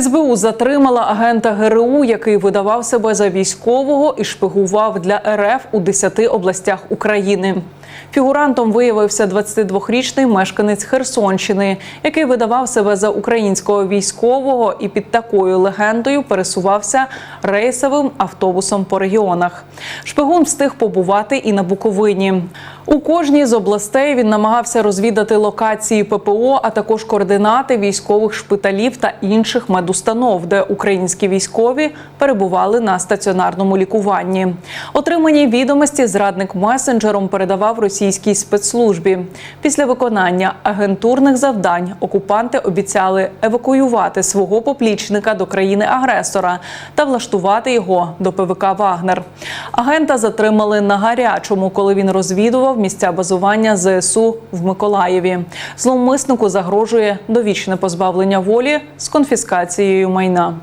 СБУ затримала агента ГРУ, який видавав себе за військового і шпигував для РФ у 10 областях України. Фігурантом виявився 22-річний мешканець Херсонщини, який видавав себе за українського військового і під такою легендою пересувався рейсовим автобусом по регіонах. Шпигун встиг побувати і на Буковині. У кожній з областей він намагався розвідати локації ППО, а також координати військових шпиталів та інших медустанов, де українські військові перебували на стаціонарному лікуванні. Отримані відомості зрадник месенджером передавав російській спецслужбі. Після виконання агентурних завдань окупанти обіцяли евакуювати свого поплічника до країни-агресора та влаштувати його до ПВК Вагнер. Агента затримали на гарячому, коли він розвідував місця базування ЗСУ в Миколаєві. Зловмиснику загрожує довічне позбавлення волі з конфіскацією майна.